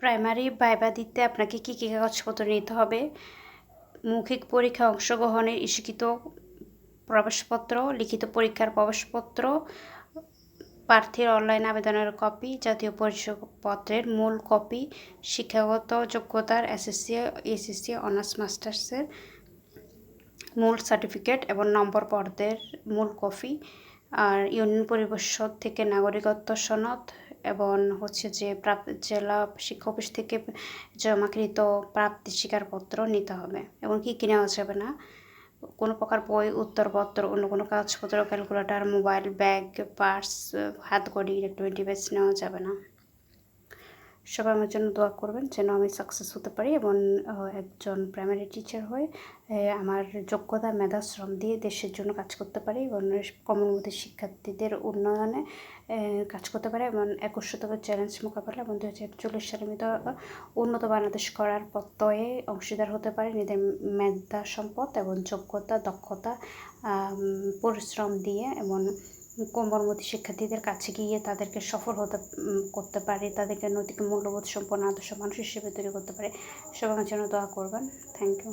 Primary viva দিতে আপনাকে কী কী কাগজপত্র নিতে হবে? মৌখিক পরীক্ষা অংশগ্রহণের ইস্যুকৃত প্রবেশপত্র, লিখিত পরীক্ষার প্রবেশপত্র, প্রার্থীর অনলাইন আবেদনের কপি, জাতীয় পরিচয়পত্রের মূল কপি, শিক্ষাগত যোগ্যতার এসএসসি এসএসসি, অনার্স, মাস্টার্সের মূল সার্টিফিকেট এবং নম্বর পর্দের মূল কপি, আর ইউনিয়ন পরিষদ থেকে নাগরিকত্ব সনদ এবং হচ্ছে যে প্রাপ্ত জেলা শিক্ষা অফিস থেকে জমাকৃত প্রাপ্তি স্বীকারপত্র নিতে হবে এবং কি নেওয়া যাবে না? কোনো প্রকার বই, উত্তরপত্র, অন্য কোনো কাগজপত্র ক্যালকুলেটার মোবাইল ব্যাগ পার্স হাতঘড়ি ইলেকট্রনিক ডিভাইস নেওয়া যাবে না। সবাই আমার জন্য দোয়া করবেন যেন আমি সাকসেস হতে পারি এবং একজন প্রাইমারি টিচার হয়ে আমার যোগ্যতা, মেধা, শ্রম দিয়ে দেশের জন্য কাজ করতে পারি এবং কমনমতি শিক্ষার্থীদের উন্নয়নে কাজ করতে পারে এবং একুশ শতকের চ্যালেঞ্জ মোকাবেলা এবং দু হাজার চল্লিশ সালের মধ্যে উন্নত বাংলাদেশ করার প্রত্যয়ে অংশীদার হতে পারে। নিজেদের মেধা, সম্পদ এবং যোগ্যতা, দক্ষতা পরিশ্রম দিয়ে এবং কোমলমতি শিক্ষার্থীদের কাছে গিয়ে তাদেরকে সফল হতে করতে পারে, তাদেরকে নৈতিক মূল্যবোধ সম্পন্ন আদর্শ মানুষ হিসেবে তৈরি করতে পারে। সবার জন্য দোয়া করবেন। Thank you